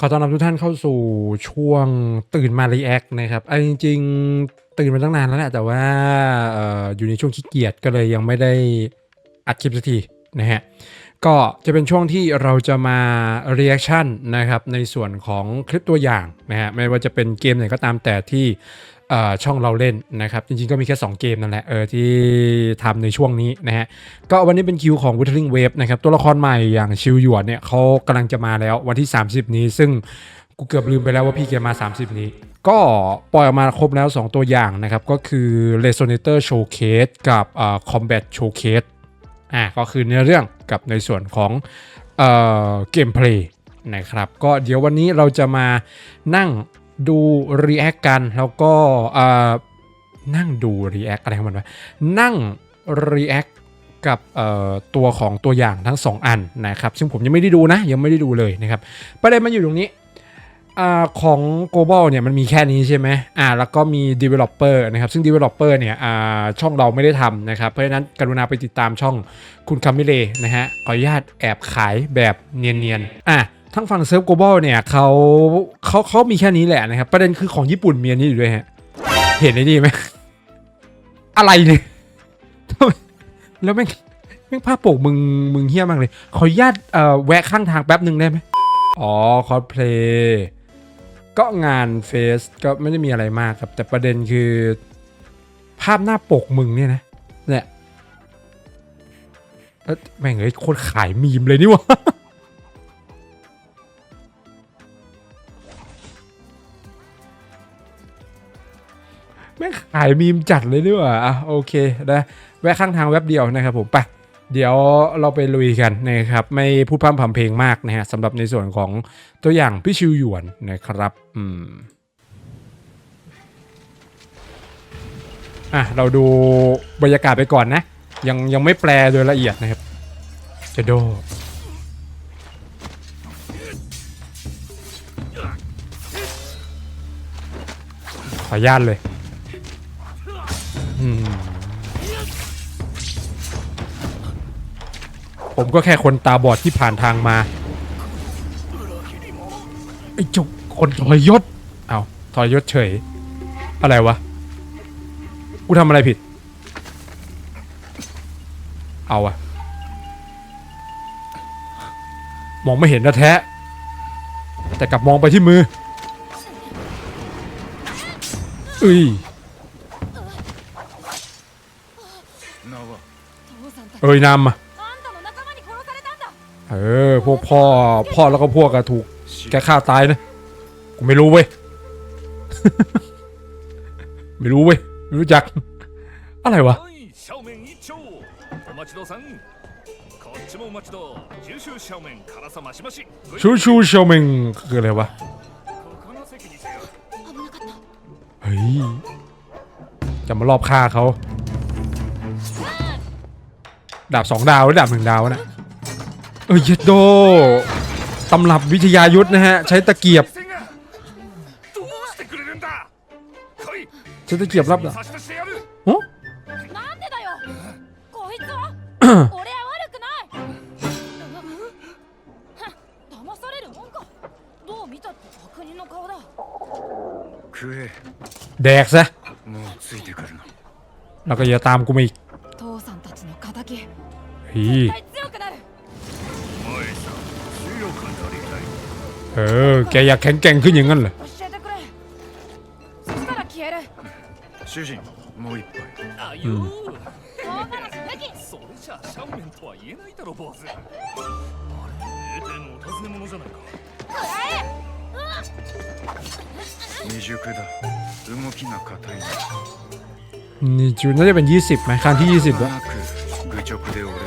ขอต้อนรับทุกท่านเข้าสู่ช่วงตื่นมารีแอคนะครับไอ้จริง ๆ ตื่นมาตั้งนานแล้วแหละแต่ว่าอออยู่ในช่วงขี้เกียจก็เลยยังไม่ได้อัดคลิปสักทีนะฮะ ก็จะเป็นช่วงที่เราจะมาเรีแอคชั่นนะครับในส่วนของคลิปตัวอย่างนะฮะไม่ว่าจะเป็นเกมไหนก็ตามแต่ที่ ช่องเราเล่นนะครับ จริงๆ ก็มีแค่ 2 เกมนั่นแหละเออที่ทำในช่วงนี้นะฮะ ก็วันนี้เป็นคิวของ Wuthering Wave นะครับ ตัวละครใหม่อย่างชิวหยวนเนี่ยเขากำลังจะมาแล้ววันที่ 30 นี้ ซึ่งกูเกือบลืมไปแล้วว่าพี่แกมา 30 นี้ ก็ปล่อยออกมาครบแล้ว 2 ตัวอย่างนะครับ ก็คือ Resonator Showcase กับเอ่อ Combat Showcase อะก็คือเนื้อเรื่องกับในส่วนของเกมเพลย์นะครับ ก็เดี๋ยววันนี้เราจะมานั่ง ดู React กันแล้วก็นั่งดู React อะไรของมันวะนั่ง React กับตัวของตัวอย่างทั้ง 2 อันนะครับ ซึ่งผมยังไม่ได้ดูนะ ยังไม่ได้ดูเลยนะครับ ประเด็นมันอยู่ตรงนี้อของ global เนี่ยมันมีแค่นี้ใช่ไหมอ่าแล้วก็มี developer นะครับ ซึ่ง developer เนี่ยอ่าช่องเราไม่ได้ทำนะครับ เพราะฉะนั้นกรุณาไปติดตามช่องคุณคามิเลนะฮะขออนุญาตแอบขายแบบเนียนๆอะ ทั้งฝั่งเซิร์ฟ global เนี่ยเขาเขาเขามีแค่นี้แหละนะครับ ประเด็นคือของญี่ปุ่นมีอันนี้อยู่ด้วยฮะ เห็นไอ้นี่ไหมอะไรเนี่ยแล้วแม่งแม่งภาพปกมึงมึงเฮี้ยมากเลย ขออนุญาตเอ่อแวะข้างทางแป๊บหนึ่งได้ไหมอ๋อคอสเพลย์ก็งานเฟสก็ไม่ได้มีอะไรมากครับ แต่ประเด็นคือ ภาพหน้าปกมึงเนี่ยนะเนี่ยเอ้ยแม่งเอ้ยโคตรขายมีมเลยนี่วะายมีมจัดเลยนี่หว่าอะโอเคนะแวะข้างทางแว็บเดียวนะครับผมไปเดี๋ยวเราไปลุยกันนะครับ ไม่พูดพร่ำพำเพลงมากนะฮะสำหรับในส่วนของตัวอย่างพี่ชิวหยวนนะครับอืมอะเราดูบรรยากาศไปก่อนนะ ยังยังไม่แปลโดยละเอียดนะครับเจะโดขออนุญาตเลย ผมก็แค่คนตาบอดที่ผ่านทางมา ไอ้จุกคนทรยศ เอาทรยศเฉย อะไรวะ กูทำอะไรผิด เอาอะมองไม่เห็นนะแท้ แต่กลับมองไปที่มือเอ้ย เอ่ยนำอะเออพวกพ่อพ่อแล้วก็พวกอะถูกแกฆ่าตายนะกูไม่รู้เว้ย ไม่รู้เว้ยไม่รู้จัก อะไรวะชูชูเชาเมงคืออะไรวะเฮ้ยจะมารอบฆ่าเขา ดาบสองดาวหรือดาบหนึ่งดาวนะเอ้ยโดตำรับวิทยายุทธนะฮะ ใช้ตะเกียบใช้ตะเกียบรับเหรอโอ้แดกซะแล้วก็อย่าตามกูมาอีก ฮ้ย 絶対強くなるお前さん強くなりたい เออ แกอยากแข็งแกร่งขึ้นอย่างนั้นเหรอ 教えてくれそしたら消える主人もう一杯あよー唐辛子敵それじゃあシャオメンとは言えないだろ坊主あれ名店のお尋ね者じゃないか食らえ未熟だ動きが硬いな นี่จูน่าจะเป็น 20ไหมครั้งที่ 20แล้ว なく愚直で俺よ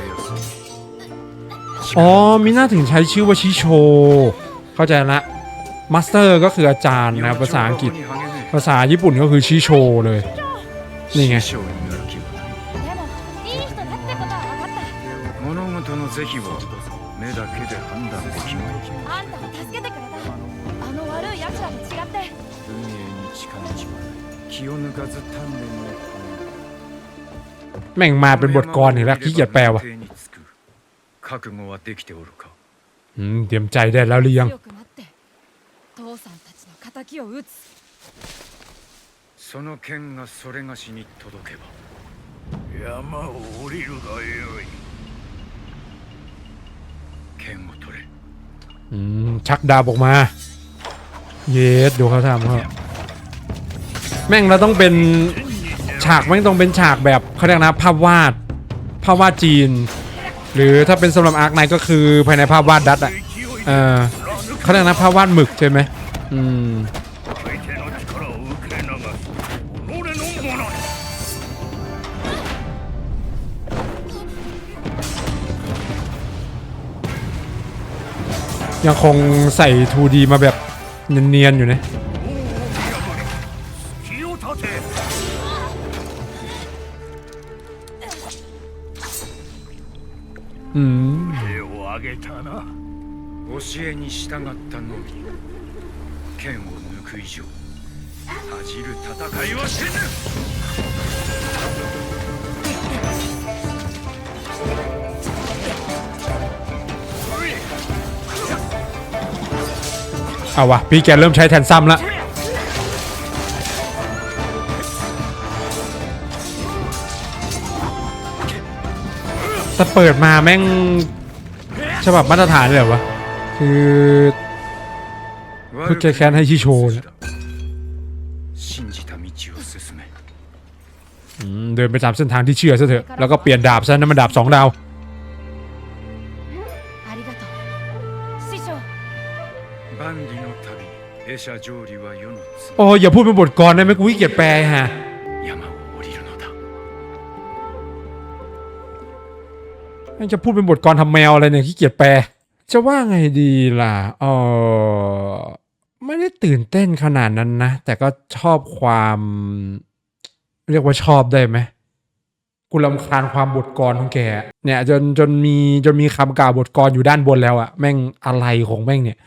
อ๋อมิน่าถึงใช้ชื่อว่าชิโช เข้าใจละมาสเตอร์ก็คืออาจารย์นะภาษาอังกฤษ ภาษาญี่ปุ่นก็คือชิโชเลย นี่ไงแม่งมาเป็นบทกรเหรือละขี้เกียจแปลวะ 覚悟はできておるか อืมเตรียมใจได้แล้วหรือยัง 強くなって さんたちの敵を討つその剣がそれがしに届けば山を降りるがよい剣を取れ อืมชักดาบออกมา เยสดูเขาทำเขาแม่งเราต้องเป็นฉากแม่งต้องเป็นฉากแบบเขาเรียกนะภาพวาด ภาพวาดจีน หรือถ้าเป็นสำหรับอาร์คไนก็คือภายในภาพวาดดัตอะเออเขาเรียกนะภาพวาดหมึกใช่ไหมอืมยังคงใส่ 2D มาแบบเนียนๆอยู่เนะ อืม 手を挙げたな教えに従ったのみ剣を抜く以上恥じる戦いはせぬ เอาวะพี่แกเริ่มใช้แทนซ้ำละ แต่เปิดมาแม่งฉบับมาตรฐานเลยวะ คือพูดแก้แค้นให้ชิโชเนี่ยเดินไปตามเส้นทางที่เชื่อซะเถอะ แล้วก็เปลี่ยนดาบซะนั่นมันดาบสองดาว โอ้ยอย่าพูดเป็นบทกรได้ไหมกูวิเกียจแปลฮะ ม่จะพูดเป็นบทกรทำแมวอะไรเนี่ยขี้เกียจแปล จะว่าไงดีล่ะเออไม่ได้ตื่นเต้นขนาดนั้นนะ แต่ก็ชอบความ เรียกว่าชอบได้ไหมกูรำคาญความบทกรของแก เนี่ย จนจนมีจนมีคำกล่าวบทกรอยู่ด้านบนแล้วอะแม่งอะไรของแม่งเนี่ย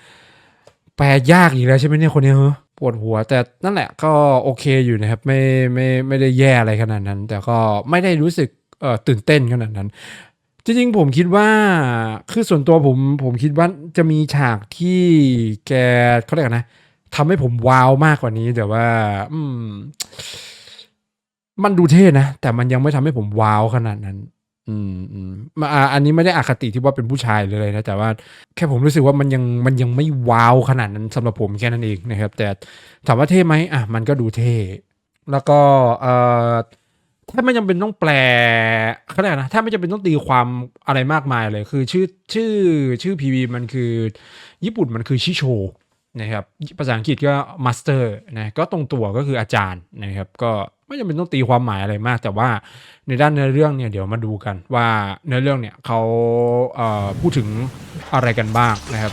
แปลยากอีกแล้วใช่ไหมเนี่ยคนนี้เฮ้ปวดหัว แต่นั่นแหละก็โอเคอยู่นะครับ ไม่ไม่ไม่ได้แย่อะไรขนาดนั้น แต่ก็ไม่ได้รู้สึกเอ่อตื่นเต้นขนาดนั้น จริงๆผมคิดว่าคือส่วนตัวผมผมคิดว่าจะมีฉากที่แกเขาเรียกนะทำให้ผมว้าวมากกว่านี้แต่ว่า อืม มันดูเท่นะแต่มันยังไม่ทำให้ผมว้าวขนาดนั้น อืมอืมอ่าอันนี้ไม่ได้อคติที่ว่าเป็นผู้ชายเลยนะแต่ว่าแค่ผมรู้สึกว่ามันยังมันยังไม่ว้าวขนาดนั้นสำหรับผมแค่นั้นเองนะครับ แต่ถามว่าเท่ไหมอะมันก็ดูเท่ แล้วก็เอ่อ ถ้าไม่จำเป็นต้องแปลเขาเรียกนะถ้าไม่จำเป็นต้องตีความอะไรมากมายเลย คือชื่อชื่อชื่อพีวีมันคือ ญี่ปุ่นมันคือชิโชนะครับภาษาอังกฤษก็มาสเตอร์นะก็ตรงตัวก็คืออาจารย์นะครับ ก็ไม่จำเป็นต้องตีความหมายอะไรมาก แต่ว่าในด้านเนื้อเรื่องเนี่ยเดี๋ยวมาดูกันว่าเนื้อเรื่องเนี่ยเขาเพูดถึงอะไรกันบ้างนะครับ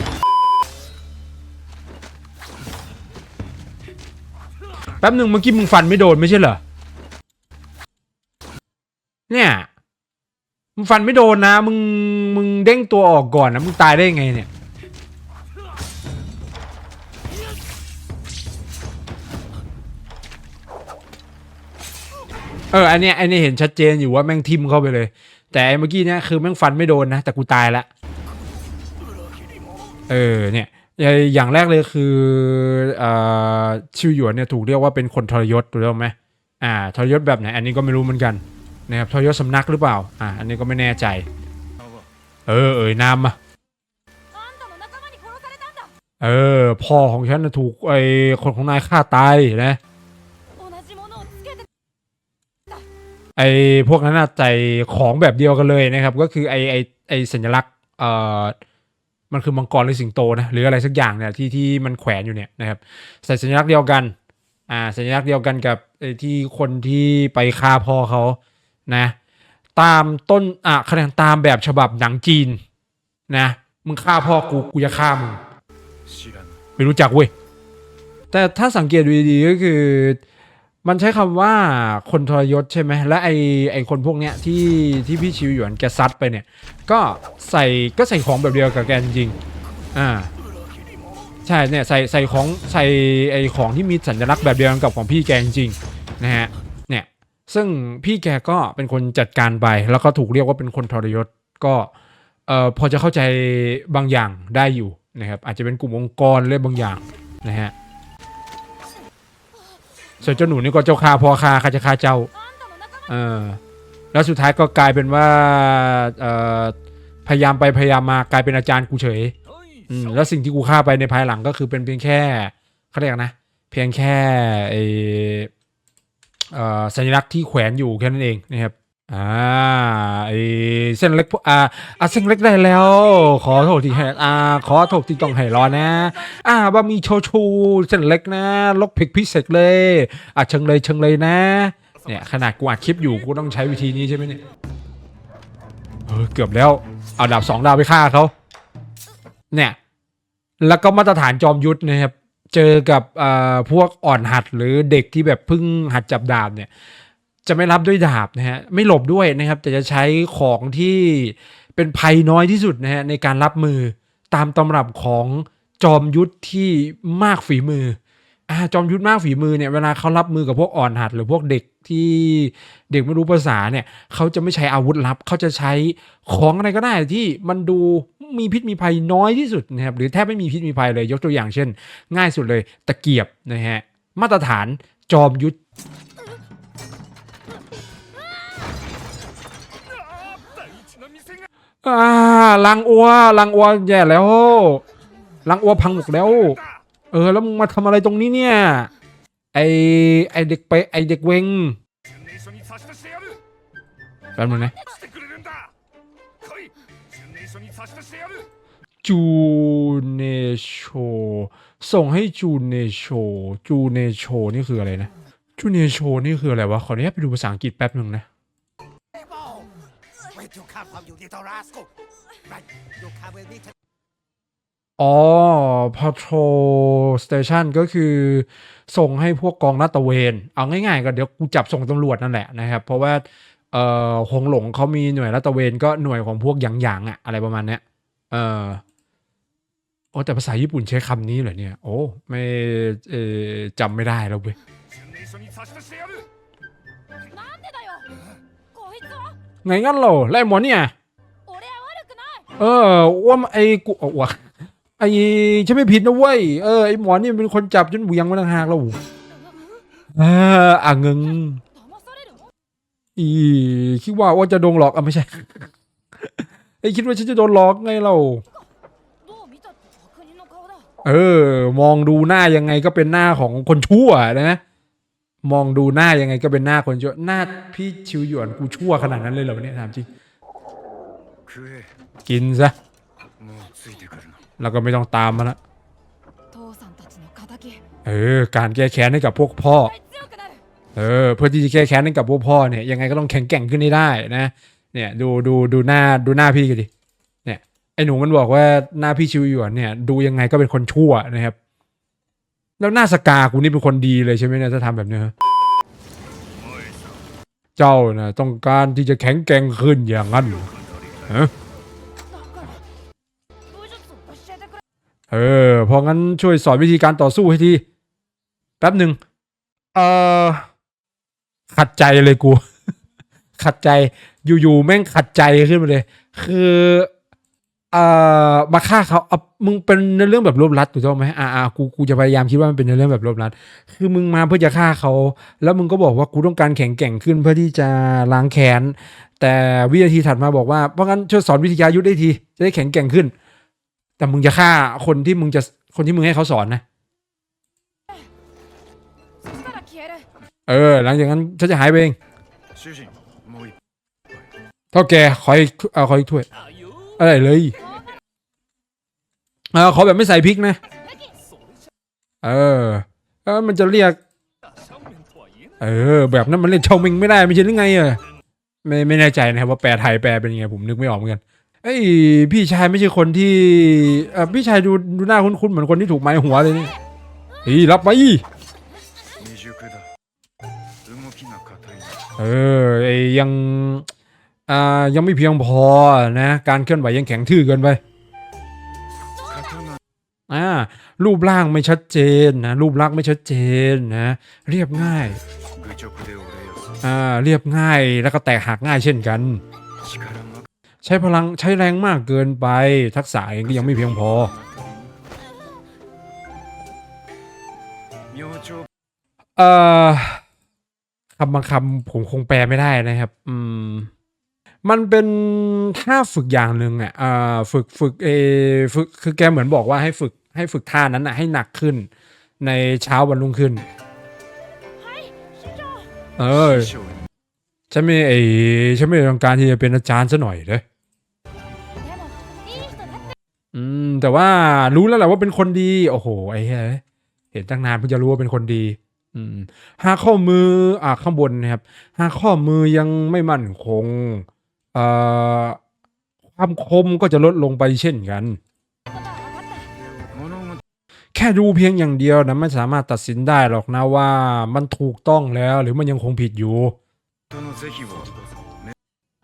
แป๊บหนึ่งเมื่อกี้มึงฟันไม่โดนไม่ใช่เหรอ เนี่ยมึงฟันไม่โดนนะ มึงมึงเด้งตัวออกก่อนนะมึงตายได้ยังไงเนี่ยเอออันเนี้ยอันนี้เห็นชัดเจนอยู่ว่าแม่งทิมเข้าไปเลย แต่ไอ้เมื่อกี้เนี่ยคือแม่งฟันไม่โดนนะ แต่กูตายละเออเนี่ยอย่างแรกเลยคืออชิวหยวนเนี่ยถูกเรียกว่าเป็นคนทรยศถูกต้องไหมอ่าทรยศแบบไหนอันนี้ก็ไม่รู้เหมือนกัน นะครับทอยศสำนักหรือเปล่า อะอันนี้ก็ไม่แน่ใจ เออ เอ่ยนามเออ พ่อของฉันถูกไอ้คนของนายฆ่าตายนะไอ้พวกนั้นใจของแบบเดียวกันเลยนะครับ ก็คือไอ้ไอ้ไอ้สัญลักษณ์เอ่อมันคือมังกรหรือสิงโตนะหรืออะไรสักอย่างเนี่ยที่ที่มันแขวนอยู่เนี่ยนะครับใส่สัญลักษณ์เดียวกัน อ่า สัญลักษณ์เดียวกันกับไอ้ที่คนที่ไปฆ่าพ่อเขา นะตามต้นอะคะแนนตามแบบฉบับหนังจีนนะมึงฆ่าพ่อกูกูจะฆ่ามึงไม่รู้จักเว้ยแต่ถ้าสังเกตดีๆก็คือ มันใช้คำว่าคนทรยศใช่ไหมและไอไอคนพวกเนี้ยที่ที่พี่ชิวหยวนแกซัดไปเนี่ยก็ใส่ก็ใส่ของแบบเดียวกับแกจริงอ่าใช่เนี่ยใส่ใส่ของใส่ไอของที่มีสัญลักษณ์แบบเดียวกับของพี่แกจริงนะฮะ ซึ่งพี่แกก็เป็นคนจัดการไป แล้วก็ถูกเรียกว่าเป็นคนทรยศก็เอ่อพอจะเข้าใจบางอย่างได้อยู่นะครับ อาจจะเป็นกลุ่มองค์กรเลยบางอย่างนะฮะส่วนเจ้าหนูนี่ก็เจ้าคาพอคาคาจะคาเจ้าเออแล้วสุดท้ายก็กลายเป็นว่าเอ่อพยายามไปพยายามมากลายเป็นอาจารย์กูเฉยอืมแล้วสิ่งที่กูฆ่าไปในภายหลังก็คือเป็นเพียงแค่เขาเรียกนะ เพียงแค่ไอ สัญลักษณ์ที่แขวนอยู่แค่นั้นเองนะครับอ่าไอเส้นเล็กพวกอ่าอะเส้นเล็กได้แล้ว ขอโทษที่ให้อ่าขอโทษที่ต้องให้รอนะ อ่าบะหมี่โชชู เส้นเล็กนะลกผิกพิเศษเลยอะเชิงเลยเชิงเลยนะ เนี่ยขนาดกูอัดคลิปอยู่กูต้องใช้วิธีนี้ใช่ไหมเนี่ยเออเกือบแล้วเอาดาบสองดาวไปฆ่าเขาเนี่ยแล้วก็มาตรฐานจอมยุทธนะครับ เจอกับพวกอ่อนหัดหรือเด็กที่แบบเพิ่งหัดจับดาบเนี่ยจะไม่รับด้วยดาบนะฮะไม่หลบด้วยนะครับ แต่จะใช้ของที่เป็นภัยน้อยที่สุดนะฮะในการรับมือตามตำรับของจอมยุทธที่มากฝีมือ อจอมยุทธมากฝีมือเนี่ยเวลาเขารับมือกับพวกอ่อนหัด หรือพวกเด็กที่เด็กไม่รู้ภาษาเนี่ยเขาจะไม่ใช้อาวุธลับเขาจะใช้ของอะไรก็ได้ที่มันดูมีพิษมีภัยน้อยที่สุดนะครับหรือแทบไม่มีพิษมีภัยเลยยกตัวอย่างเช่น ง่ายสุดเลยตะเกียบนะฮะมาตรฐานจอมยุทธอ่าลังอัวลังอัวแย่แล้วลังอัวพังหมกแล้ว เออแล้วมึงมาทำอะไรตรงนี้เนี่ย ไอไอเด็กไปไอเด็กเวงแป๊บนึงนะจูเนโชส่งให้จูเนโชจูเนโชนี่คืออะไรนะ จูเนโชนี่คืออะไรวะ ขออนุญาตไปดูภาษาอังกฤษแป๊บหนึ่งนะ อ๋อ patrol station ก็คือส่งให้พวกกองลาตะเวน เอาง่ายๆก็เดี๋ยวกูจับส่งตำรวจนั่นแหละนะครับ เพราะว่าเอ่อหงหลงเขามีหน่วยลาตะเวนก็หน่วยของพวกหยางหยางอะอะไรประมาณเนี้ยเออโอ้แต่ภาษาญี่ปุ่นใช้คำนี้เหรอเนี่ย โอ้ไม่จำไม่ได้แล้วเว้ยไงงั้นเหราไล่หมอเนี่ยเออว่าไอ้กูอ้ว ไอ้ฉันไม่ผิดนะเว้ย เออไอ้หมอนี่เป็นคนจับจนเหวี่ยงมาต่างหากเราเอออ่างเงิงอีคิดว่าว่าจะโดนหลอกอะไม่ใช่ไอ้คิดว่าฉันจะโดนหลอกไงเรา เออ มองดูหน้ายังไงก็เป็นหน้าของคนชั่วนะมองดูหน้ายังไงก็เป็นหน้าคนชั่วหน้าพี่ชิวหยวนกูชั่วขนาดนั้นเลยเหรอเนี่ยถามจริงกินซะ แล้วก็ไม่ต้องตามมันละเออ การแก้แค้นให้กับพวกพ่อ เออ เพื่อที่จะแก้แค้นให้กับพวกพ่อเนี่ยยังไงก็ต้องแข็งแกร่งขึ้นให้ได้นะ เนี่ยดูดูดูหน้าดูหน้าพี่กันดิ เนี่ยไอ้หนูมันบอกว่าหน้าพี่ชิวหยวนเนี่ย ดูยังไงก็เป็นคนชั่วนะครับ แล้วหน้าสกากูนี่เป็นคนดีเลยใช่ไหมเนี่ยถ้าทำแบบนี้เจ้านะต้องการที่จะแข็งแกร่งขึ้นอย่างนั้นเอ เออพราะงั้นช่วยสอนวิธีการต่อสู้ให้ทีแป๊บหนึ่งเออขัดใจเลยกู ขัดใจอยู่ๆแม่งขัดใจขึ้นมาเลย คือเอ่อมาฆ่าเขาเอามึงเป็นเนื้อเรื่องแบบรวบรัดถูกต้องไหมอ่าอ่ากูกูจะพยายามคิดว่ามันเป็นเนื้อเรื่องแบบรวบรัด คือมึงมาเพื่อจะฆ่าเขา แล้วมึงก็บอกว่ากูต้องการแข็งแกร่งขึ้นเพื่อที่จะล้างแค้นแต่วินาทีถัดมาบอกว่าเพราะงั้นช่วยสอนวิทยายุทธได้ทีจะได้แข็งแกร่งขึ้น แต่มึงจะฆ่าคนที่มึงจะคนที่มึงให้เขาสอนนะ เออ หลังจากนั้นฉันจะหายไปเองเท่าแกขออีาขออีกถ้วยอะไรเลยเออขอแบบไม่ใส่พริกนะ เออเออมันจะเรียก เออ แบบนั้นมันเรียกเชาเมงไม่ได้ไม่ใช่หรือไงอะไม่ไม่แน่ใจนะครับว่าแปลไทยแปลเป็นยังไงผมนึกไม่ออกเหมือนกัน ไอ้พี่ชายไม่ใช่คนที่เออพี่ชายดูดูหน้าคุ้นๆเหมือนคนที่ถูกไม้หัวเลยนี่เฮ้รับไปเออไอ้ยังอ่ายังไม่เพียงพอนะ การเคลื่อนไหวยังแข็งทื่อเกินไปอ่ารูปร่างไม่ชัดเจนนะรูปลักษณ์ไม่ชัดเจนนะเรียบง่ายอ่าเรียบง่ายแล้วก็แตกหักง่ายเช่นกัน ใช้พลังใช้แรงมากเกินไป ทักษะเองก็ยังไม่เพียงพอ เอ่อคำบางคำผมคงแปลไม่ได้นะครับ อืม มันเป็นท่าฝึกอย่างหนึ่งอะอ่าฝึกฝึกเอฝึกคือแกเหมือนบอกว่าให้ฝึกให้ฝึกท่านั้นอะให้หนักขึ้น ในเช้าวันรุ่งขึ้น เออฉันไม่ไอฉันไม่ต้องการที่จะเป็นอาจารย์ซะหน่อยเลย อืม แต่ว่ารู้แล้วแหละว่าเป็นคนดี โอ้โห ไอ้เหี้ยเห็นตั้งนานพิ่งจะรู้ว่าเป็นคนดี อืมหากข้อมือ อ่าข้างบนนะครับหากข้อมือยังไม่มั่นคงเอ่อความคมก็จะลดลงไปเช่นกัน แค่ดูเพียงอย่างเดียวนะไม่สามารถตัดสินได้หรอกนะว่ามันถูกต้องแล้วหรือมันยังคงผิดอยู่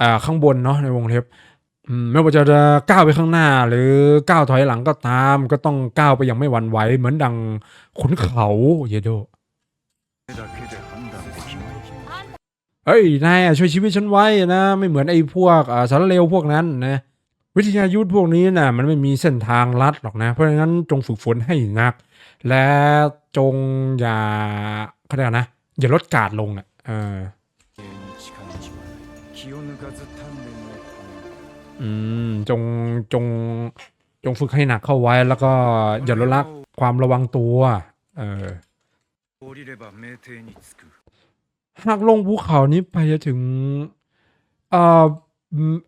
อ่าข้างบนเนาะในวงเล็บ ไม่ว่าจะก้าวไปข้างหน้า หรือก้าวถอยหลังก็ตาม ก็ต้องก้าวไปอย่างไม่หวั่นไหวเหมือนดังขุนเขาเยโดเฮ้ยนายช่วยชีวิตฉันไว้นะไม่เหมือนไอ้พวกสารเลวพวกนั้นนะวิทยายุทธพวกนี้นะ่ะมันไม่มีเส้นทางลัดหรอกนะ เพราะฉะนั้นจงฝึกฝนให้นัก และจงอย่าเขาเรียกนะ อย่าลดการลงนะ่ะเออ อืมจงจงจงฝึกให้หนักเข้าไว้แล้วก็อย่าลดละความระวังตัว เออหากลงภูเขานี้ไปจะถึงอ่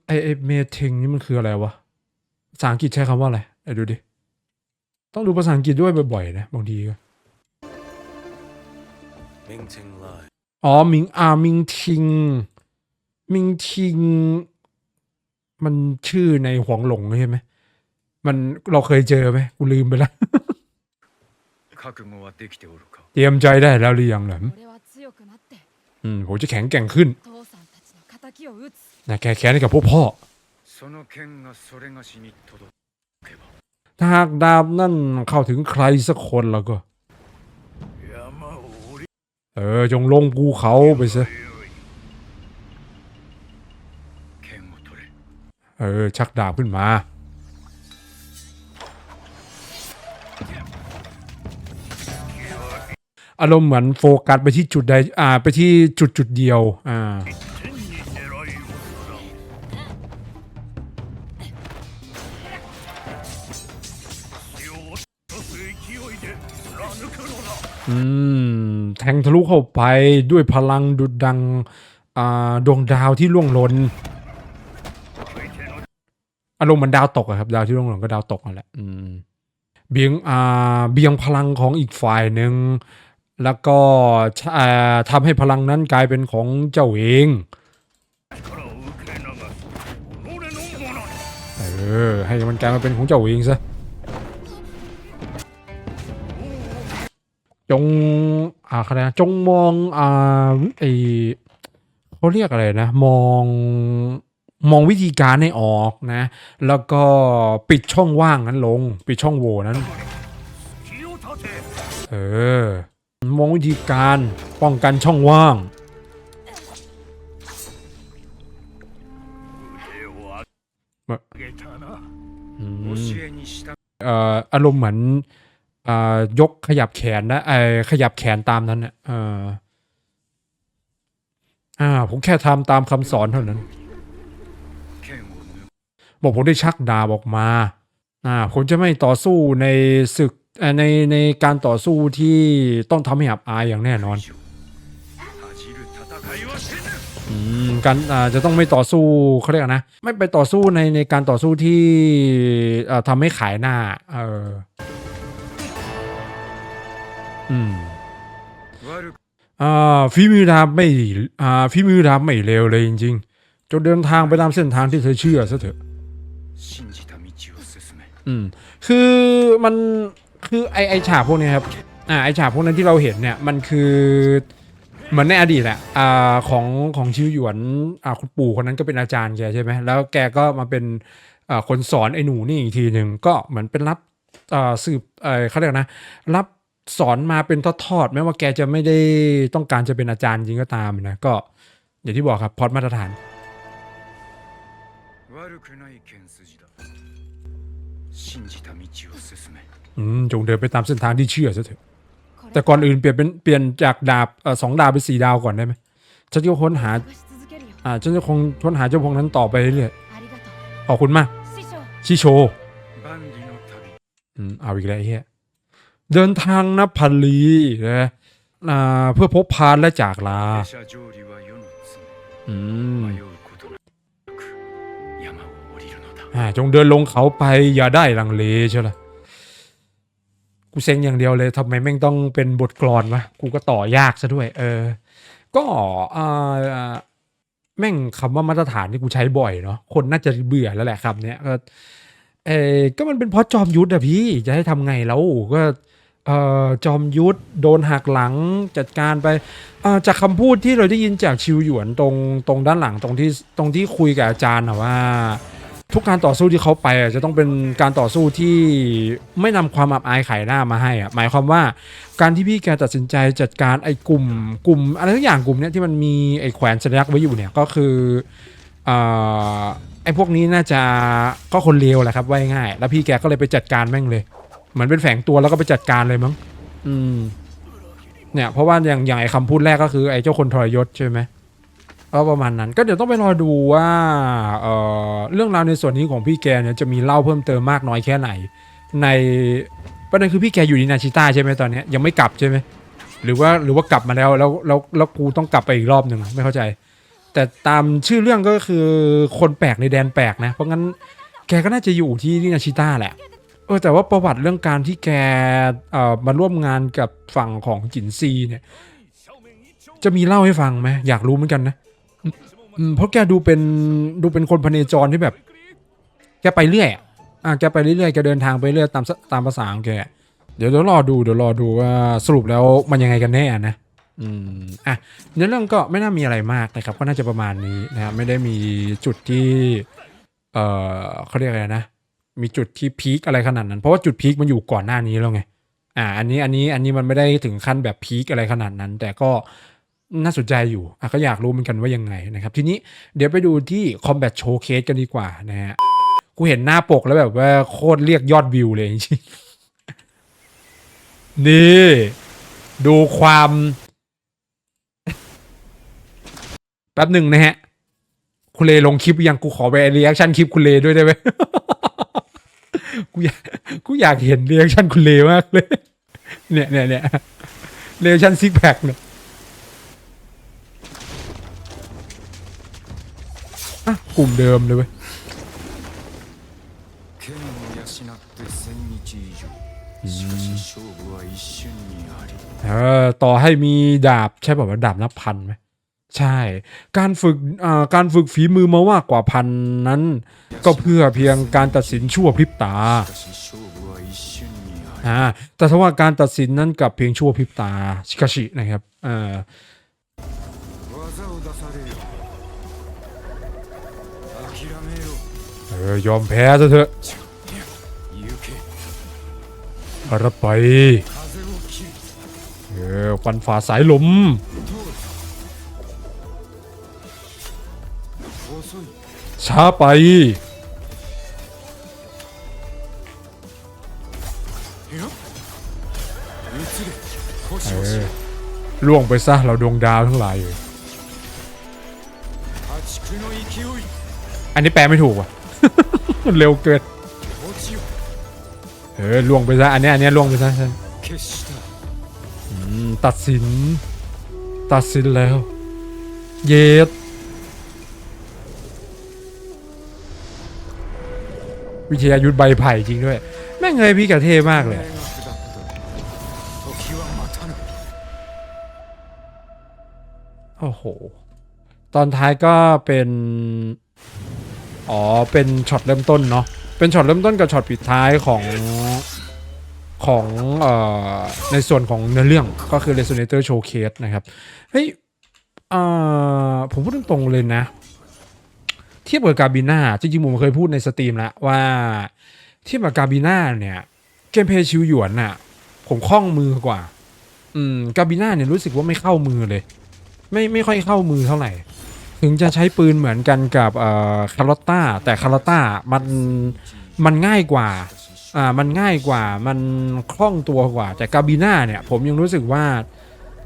ไอไอเมเทงนี่มันคืออะไรวะภาษาอังกฤษใช้คำว่าอะไรไอดูดิ ต้องดูภาษาอังกฤษด้วยบ่อยๆนะบางทีก็อ๋อมิงอามิงทิง มิงทิง มันชื่อในหวงหลงใช่ไหมมันเราเคยเจอไหมกูลืมไปแล้วเตรียมใจได้แล้วหรือยังหล่ะอืมผมจะแข็งแกร่งขึ้นนะแก้แค้นให้กับพวกพ่อถ้าหากดาบนั่นเข้าถึงใครสักคนแล้วก็ เออ จงลงภูเขาไปซะ เออ ชักดาบขึ้นมา อารมณ์เหมือนโฟกัสไปที่จุดใดอ่าไปที่จุดจุดเดียว อ่าอืม แทงทะลุเข้าไปด้วยพลังดุดดัง อ่าดวงดาวที่ล่วงหล่น อารมณ์มันดาวตกอะครับ ดาวที่ร่วงหล่นก็ดาวตกนั่นแหละเบียงอ่าเบียงพลังของอีกฝ่ายหนึ่งแล้วก็ทำให้พลังนั้นกลายเป็นของเจ้าเองเออให้มันกลายมาเป็นของเจ้าเองซะจงอ่าคะแนนจงมองอ่าไอเขาเรียกอะไรนะ มอง มองวิธีการให้ออกนะ แล้วก็ปิดช่องว่างนั้นลง ปิดช่องโหว่นั้น เออ มองวิธีการป้องกันช่องว่าง เอ่ออารมณ์เหมือนอ่ายกขยับแขนนะไอขยับแขนตามนั้นนะเอออ่า ผมแค่ทำตามคำสอนเท่านั้น บอกผมได้ชักดาบออกมาอ่าผมจะไม่ต่อสู้ในศึกในในการต่อสู้ที่ต้องทำให้อับอายอย่างแน่นอนการจะต้องไม่ต่อสู้เขาเรียกนะไม่ไปต่อสู้ในในการต่อสู้ที่ทำให้ขายหน้าเอออืมอ่าฟิมิดาไม่อ่าฟิมิดาไม่เลวเลยจริง ๆจนเดินทางไปตามเส้นทางที่เธอเชื่อซะเถอะ อืม คือมันคือไอไอฉากพวกนี้ครับ อ่าไอฉากพวกนั้นที่เราเห็นเนี่ยมันคือเหมือนในอดีตแหละอ่าของของชิวหยวนอ่าคุณปู่คนนั้นก็เป็นอาจารย์แกใช่ไหมแล้วแกก็มาเป็นอ่าคนสอนไอ้หนูนี่อีกทีหนึ่งก็เหมือนเป็นรับอ่าสืบเออเขาเรียกนะ รับสอนมาเป็นทอดๆแม้ว่าแกจะไม่ได้ต้องการจะเป็นอาจารย์จริงก็ตามนะก็อย่างที่บอกครับพอดมาตรฐาน จงเดินไปตามเส้นทางที่เชื่อซะเถอะ แต่ก่อนอื่นเปลี่ยนเป็นเปลี่ยนจากดาบอสองดาบเป็นสี่ดาวก่อนได้ไหมฉันจะค้นหา อ่าฉันจะคงค้นหาเจ้าพงนั้นต่อไปเรื่อยขอบคุณมาก ชิโชอืมเอาอีกแล้วเฮียเดินทางนับพันลีนะเพื่อพบพานและจากลา อืมอ่าจงเดินลงเขาไปอย่าได้ลังเลเชียวล กูเซ็งอย่างเดียวเลยทำไมแม่งต้องเป็นบทกลอนวะกูก็ต่อยากซะด้วย เออ ก็แม่งคำว่ามาตรฐานที่กูใช้บ่อยเนาะคนน่าจะเบื่อแล้วแหละคำเนี้ยก็เออก็มันเป็นเพราะจอมยุทธอะพี่จะให้ทำไงแล้วก็ออจอมยุทธโดนหักหลังจัดการไปจากคำพูดที่เราได้ยินจากชิวหยวนตรงตรงด้านหลังตรงที่ตรงที่คุยกับอาจารย์อะว่า ทุกการต่อสู้ที่เขาไปอะจะต้องเป็นการต่อสู้ที่ไม่นำความอับอายขายหน้ามาให้อะหมายความว่าการที่พี่แกตัดสินใจจัดการไอ้กลุ่ม กลุ่มอะไรทุกอย่างกลุ่มเนี้ยที่มันมีไอ้แขวนสัญลักษณ์ไว้อยู่เนี่ยก็คือเอ่อไอ้พวกนี้น่าจะก็คนเลวแหละครับว่าง่ายๆแล้วพี่แกก็เลยไปจัดการแม่งเลยเหมือนเป็นแฝงตัวแล้วก็ไปจัดการเลยมั้งอืมเนี่ยเพราะว่าอย่างอย่างไอ้คำพูดแรกก็คือไอ้เจ้าคนทรยศใช่ไหม ก็ประมาณนั้นก็เดี๋ยวต้องไปรอดูว่าเเรื่องราวในส่วนนี้ของพี่แกเนี่ยจะมีเล่าเพิ่มเติมมากน้อยแค่ไหน ในประเด็นคือพี่แกอยู่ในนาชิต้าใช่ไหมตอนนี้ยังไม่กลับใช่ไหมหรือว่าหรือว่ากลับมาแล้วแล้วแล้วแล้วกูต้องกลับไปอีกรอบหนึ่งไม่เข้าใจ แต่ตามชื่อเรื่องก็คือคนแปลกในแดนแปลกนะ เพราะงั้นแกก็น่าจะอยู่ที่นี่นาชิต้าแหละเออแต่ว่าประวัติเรื่องการที่แกเอ่อมาร่วมงานกับฝั่งของจินซีเนี่ยจะมีเล่าให้ฟังไหมอยากรู้เหมือนกันนะ อืมเพราะแกดูเป็นดูเป็นคนพเนจรที่แบบ แกไปเรื่อยอะอะแกไปเรื่อยๆแกเดินทางไปเรื่อยตามสตามภาษาของแกเดี๋ยวเดี๋ยวรอดูเดี๋ยวรอดูว่าสรุปแล้วมันยังไงกันแน่นะอืมอะเนื้อเรื่องก็ไม่น่ามีอะไรมากนะครับ ก็น่าจะประมาณนี้นะครับไม่ได้มีจุดที่ เอ่อเขาเรียกอะไรนะ มีจุดที่พีคอะไรขนาดนั้น เพราะว่าจุดพีคมันอยู่ก่อนหน้านี้แล้วไง อ่า อันนี้อันนี้อันนี้มันไม่ได้ถึงขั้นแบบพีคอะไรขนาดนั้น แต่ก็ น่าสนใจอยู่อะก็อยากรู้เหมือนกันว่ายังไงนะครับ ทีนี้เดี๋ยวไปดูที่ Combat Showcase กันดีกว่านะฮะกูเห็นหน้าปกแล้วแบบว่าโคตรเรียกยอดวิวเลยจริงๆนี่ ดูความแป๊บหนึ่งนะฮะ คุณเลลงคลิปยังกูขอไปรีแอคชั่นคลิปคุณเลด้วยได้ไหมกูอยากกูอยากเห็นรีแอคชั่นคุณเลมากเลย เนี่ยเนี่ยเนี่ยรีแอคชั่นซิกแพคเนี่ย กลุ่มเดิมเลยเว้ยเออต่อให้มีดาบใช่ป่าวดาบนับพันไหมใช่ การฝึกการฝึกฝีมือมาว่ากว่าพันนั้น ก็เพื่อเพียงการตัดสินชั่วพริบตาอ่แต่ถ้าว่าการตัดสินนั้นกับเพียงชั่วพริบตาชิคาชินะครับอ่อ เออยอมแพ้ซะเถอะอะไรไป เออฟันฝ่าสายลมช้าไป ล่วงไปซะเราดวงดาวทั้งหลายเลย อันนี้แปลไม่ถูกว่ะ มันเร็วเกิน เออล่วงไปซะ อันนี้อันนี้ล่วงไปซะใช่ตัดสิน ตัดสินแล้ว เย็วิทยายุทธใบไผ่จริงด้วย แม่งเลยพี่กะเทมากเลย โอ้โห ตอนท้ายก็เป็น อ๋อ เป็นช็อตเริ่มต้นเนาะ เป็นช็อตเริ่มต้นกับช็อตปิดท้ายของของเอ่อในส่วนของเนื้อเรื่องก็คือ Resonator Showcase นะครับ เฮ้ยเอ่อผมพูดตรงๆเลยนะ เทียบกับกาบิน่าจริงๆผมเคยพูดในสตรีมแล้วว่า เทียบกับกาบิน่าเนี่ย เกมเพย์ชิวหยวนน่ะ ผมคล่องมือกว่า อืมกาบิน่าเนี่ยรู้สึกว่าไม่เข้ามือเลย ไม่ไม่ค่อยเข้ามือเท่าไหร่ ถึงจะใช้ปืนเหมือนกันกับคาร์ลอตตาแต่คาร์ลอตตามันมันง่ายกว่าอ่ามันง่ายกว่ามันคล่องตัวกว่า แต่กาบิน่าเนี่ย ผมยังรู้สึกว่า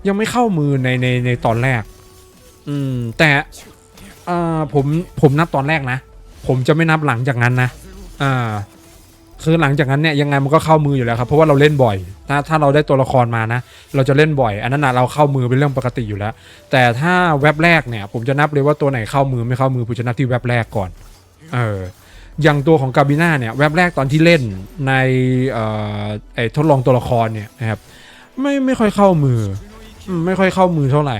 ยังไม่เข้ามือในในในตอนแรก อืม แต่อ่าผมผมนับตอนแรกนะ ผมจะไม่นับหลังจากนั้นนะอ่า คือหลังจากนั้นเนี่ยยังไงมันก็เข้ามืออยู่แล้วครับเพราะว่าเราเล่นบ่อย ถ้าถ้าเราได้ตัวละครมานะ เราจะเล่นบ่อย อันนั้นนะเราเข้ามือเป็นเรื่องปกติอยู่แล้ว แต่ถ้าเว็บแรกเนี่ย ผมจะนับเลยว่าตัวไหนเข้ามือไม่เข้ามือผมจะนับที่เว็บแรกก่อนเอออย่างตัวของกาบิน่าเนี่ยเว็บแรกตอนที่เล่นในเอ่อไอทดลองตัวละครเนี่ยนะครับไม่ไม่ค่อยเข้ามือ ไม่ค่อยเข้ามือเท่าไหร่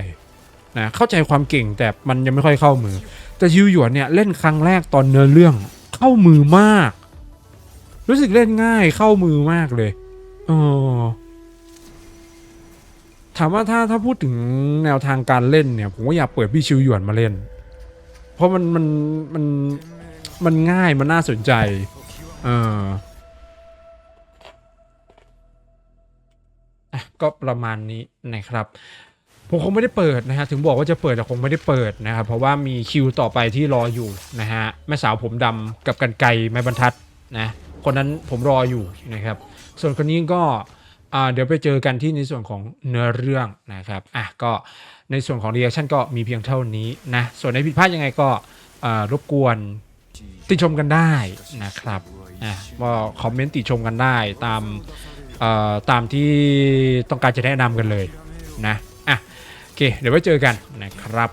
นะเข้าใจความเก่งแต่มันยังไม่ค่อยเข้ามือ แต่ชิวหยวนเนี่ยเล่นครั้งแรกตอนเนื้อเรื่องเข้ามือมาก รู้สึกเล่นง่ายเข้ามือมากเลยเออถามว่าถ้าถ้าพูดถึงแนวทางการเล่นเนี่ย ผมก็อยากเปิดพี่ชิวหยวนมาเล่น เพราะมันมันมันมันง่ายมันน่าสนใจ เอออะก็ประมาณนี้นะครับผมคงไม่ได้เปิดนะฮะถึงบอกว่าจะเปิดแต่คงไม่ได้เปิดนะครับเพราะว่ามีคิวต่อไปที่รออยู่นะฮะแม่สาวผมดำกับกันไกรไม้บรรทัดนะ คนนั้นผมรออยู่นะครับ ส่วนคนนี้ก็เดี๋ยวไปเจอกันที่ในส่วนของเนื้อเรื่องนะครับอะก็ในส่วนของ reaction ก็มีเพียงเท่านี้นะส่วนในผิดพลาดยังไงก็รบกวนติชมกันได้นะครับอะก็คอมเมนต์ติชมกันได้ตามตามที่ต้องการจะแนะนำกันเลยนะอะโอเคเดี๋ยวไว้เจอกันนะครับ